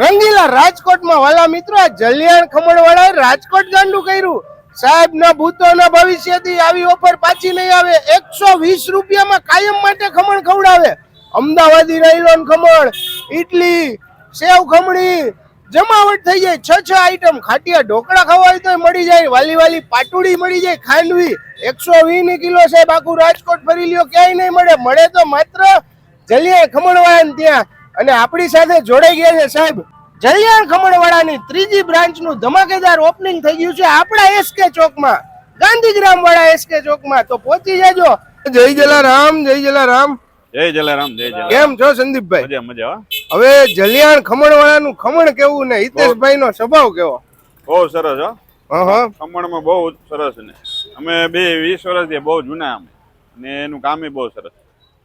રંગીલા રાજકોટમાં વાલા મિત્રો, આ જલિયાણ ખમણવાળાએ રાજકોટ ગાંડું કર્યું. સાહેબ ના ભૂતોના ભવિષ્યથી આવી ઓફર પાછી નહીં આવે. એકસો વીસ રૂપિયામાં કાયમ માટે ખમણ ખવડાવે. અમદાવાદી નાયલોન ખમણ ઇડલી સેવ ખમણી, જમાવટ થઈ જાય. છ છ આઈટમ ખાટિયા ઢોકળા ખાવા હોય તો મળી જાય. વાલી વાલી પાટુડી મળી જાય ખાંડવી. એકસો વીસ કિલો સાહેબ આખું રાજકોટ ફરી લ્યો, ક્યાંય નહીં મળે. મળે તો માત્ર જલિયાણ ખમણવાળા ત્યાં. અને આપણી સાથે જોડાઈ ગયા છે સાહેબ. જલિયાણ ખમણવાળાની ત્રીજી બ્રાન્ચનું ધમાકેદાર ઓપનિંગ થઈ ગયું છે આપણા એસકે ચોકમાં. ગાંધીગ્રામ વાળા એસકે ચોકમાં. તો પહોંચી જાજો. જય જલારામ જય જલારામ. જય જલારામ જય જલારામ. કેમ છો સંદીપભાઈ? મજા મજા. હવે જલિયાણ ખમણવાળાનું ખમણ કેવું ને હિતેશભાઈનો સ્વભાવ કેવો? બહુ સરસ હો. હા હા. ખમણમાં બહુ સરસ ને. અમે બે વીસ વર્ષથી બહુ જૂના અમે. ને એનું કામ બહુ સરસ.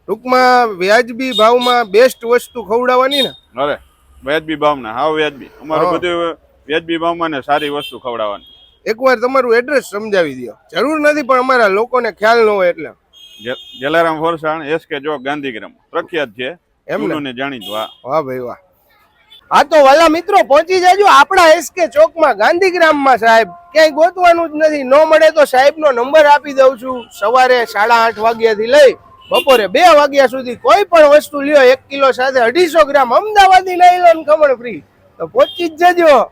ટૂંકમાં વ્યાજબી ભાવમાં બેસ્ટ વસ્તુ ખવડાવવાની ને? અરે વ્યાજબી ભાવના. હા વ્યાજબી. અમારું. બધું વ્યાજબી ભાવમાં ને સારી વસ્તુ ખવડાવવાની. એકવાર તમારું એડ્રેસ સમજાવી દો જરૂર નથી પણ અમારા લોકોને ખ્યાલ ન હોય એટલે. જલારામ ફોરસાણ એસ કે ચોક ગાંધીગ્રામ. પ્રખ્યાત છે. એમને જાણીતું હા વાહ ભાઈ વાહ. હા તો વાલા મિત્રો પહોંચી જાજો આપણા એસકે ચોકમાં ગાંધીગ્રામમાં સાહેબ. ક્યાંય ગોતવાનું જ નથી. ન મળે તો સાહેબનો નંબર આપી દઉં છું. સવારે સાડા આઠ વાગ્યાથી લઈ બપોરે બે વાગ્યા સુધી કોઈ પણ વસ્તુ લ્યો, એક કિલો સાથે અઢીસો ગ્રામ અમદાવાદી નાયલોન ખમણ ફ્રી તો પહોંચી જ જજો.